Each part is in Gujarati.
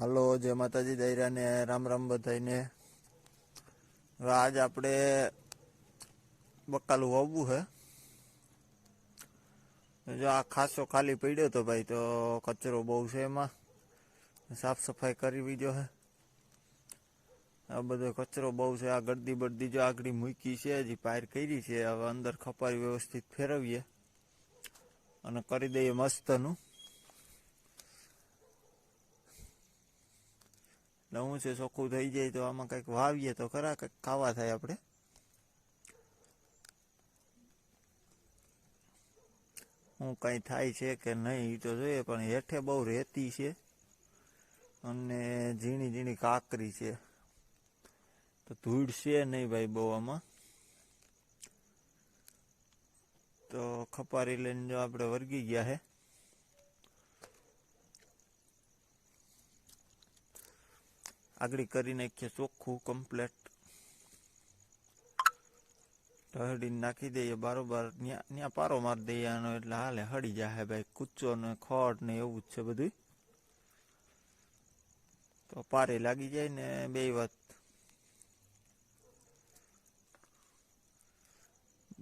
હાલો, જય માતાજી, દૈરાને, રામ રામ બધાઈને હવે આજ આપણે બકાલું વાવવું હે. જો આ ખાસો ખાલી પડ્યો તો ભાઈ તો કચરો બહુ છે એમાં. સાફ સફાઈ કરવી જો હે. આ બધો કચરો બહુ છે, આ ગરદી બરદી જો આગળ મૂકી છે, હજી પાયર કરી છે, હવે અંદર ખપારી વ્યવસ્થિત ફેરવીએ. અને કરી દઈએ મસ્તનું. હું છે, ચોખ્ખું થઈ જાય તો આમાં કંઈક વાવીએ તો ખરા, કંઈક ખાવા થાય આપણે. હું કંઈ થાય છે કે નહીં તો જોઈએ, પણ હેઠે બહુ રેતી છે અને ઝીણી ઝીણી કાકરી છે. તો ધૂળ છે નહીં ભાઈ બહુ આમાં? તો ખપારી લઈને જો આપણે વર્ગી ગયા હે. આગળ કરી નાખીએ ચોખ્ખું કમ્પ્લેટ હળી નાખી દઈએ બારોબાર. ત્યાં પારો મારી દઈએ આનો એટલે હાલે હળી જાય ભાઈ. કૂચો ને ખોટ ને એવું જ છે બધું તો પારે લાગી જાય ને બે વાત.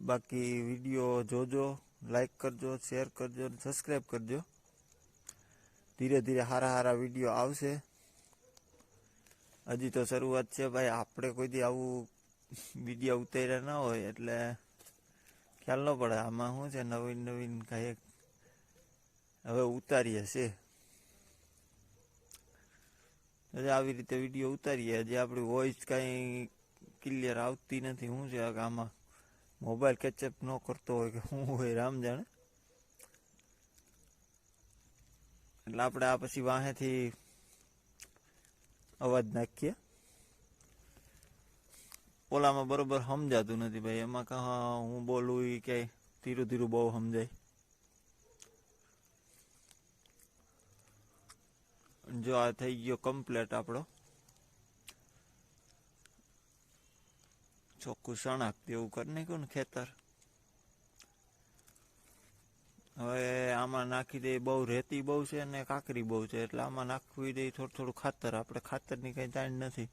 બાકી વીડિયો જોજો લાઈક કરજો શેર કરજો સબસ્ક્રાઈબ કરજો. ધીરે ધીરે સારા સારા વીડિયો આવશે. હજી તો શરૂઆત છે ભાઈ, આપણે કોઈથી આવું વીડિયો ઉતાર્યા ના હોય, એટલે ખ્યાલ ન પડે. આમાં શું છે, નવીન નવીન કાંઈક હવે ઉતારીએ છે આવી રીતે વીડિયો ઉતારીએ. જે આપણી વોઇસ કાંઈ ક્લિયર આવતી નથી. શું છે આમાં મોબાઈલ કેચઅપ ન કરતો હોય કે શું હોય, રામ જાણે. એટલે આપણે આ પછી વાહેથી અવાજ નાખીએ ઓલામાં બરોબર સમજાતું નથી ભાઈ. એમાં કહા હું બોલું એ ક્યાંય ધીરું ધીરું બહુ સમજાય. જો આ થઈ ગયો કમ્પ્લેટ આપણો. ચોખ્ખું શણાક જેવું કરી નાખ્યું ને ખેતર. હવે આમાં નાખી દે બહુ રેતી બહુ છે ને કાકરી બહુ છે, એટલે આમાં નાખવી દે થોડું થોડું ખાતર. આપણે ખાતરની કંઈ જાણ નથી.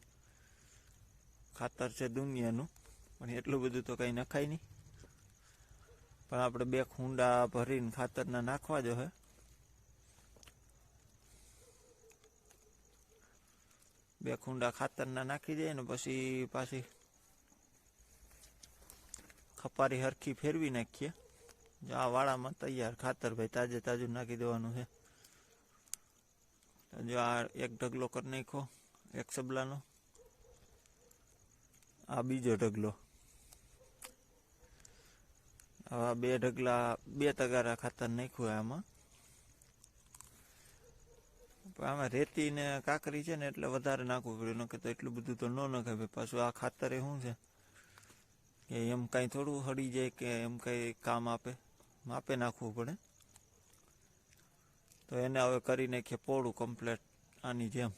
ખાતર છે દુનિયાનું, પણ એટલું બધું તો કંઈ નખાય નહીં. પણ આપણે બે ખૂંડા ભરીને ખાતરના નાખવા જો હે. બે ખૂંડા ખાતરના નાખી દઈએ ને પછી પાછી ખપારી હરખી ફેરવી નાખીએ. આ વાળામાં તૈયાર ખાતર ભાઈ તાજે તાજું નાખી દેવાનું છે. જો આ એક ઢગલો કરી નાખો એક સબલાનો. આ બીજો ઢગલો. હવે બે ઢગલા, બે તગારા ખાતર નાખ્યું આમાં. આમાં રેતી ને કાકરી છે ને એટલે વધારે નાખવું પડ્યું નકે તો એટલું બધું તો ન નખાય ભાઈ. પાછું આ ખાતર એ શું છે? કે એમ કાંઈ થોડું હળી જાય કે એમ કાંઈ કામ આપે? માપે નાખવું પડે. તો એને હવે કરી નાખીએ પોળું કમ્પ્લેટ આની જેમ.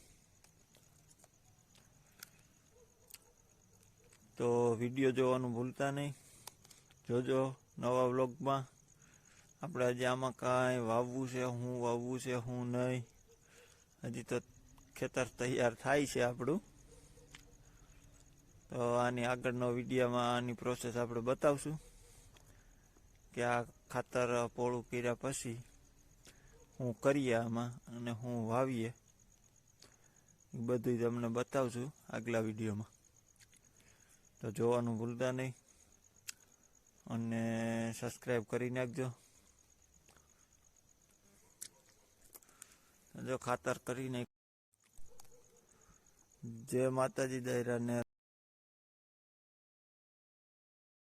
તો વીડિયો જોવાનું ભૂલતા નહીં. જોજો નવા વ્લોગમાં. આપણે હજી આમાં કાંઈ વાવવું છે, હું વાવવું છે, હું નહીં. હજી તો ખેતર તૈયાર થાય છે આપણું. તો આની આગળનો વિડીયોમાં આની પ્રોસેસ આપણે બતાવશું. કે આ ખાતર પોળું કર્યા પછી હું કરીએ આમાં અને હું વાવીએ. બધું તમને બતાવશું આગલા વિડીયોમાં. તો જોવાનું ભૂલતા નહીં. અને સબસ્ક્રાઈબ કરી નાખજો. જો ખાતર કરી નાખ જય માતાજી દૈરાને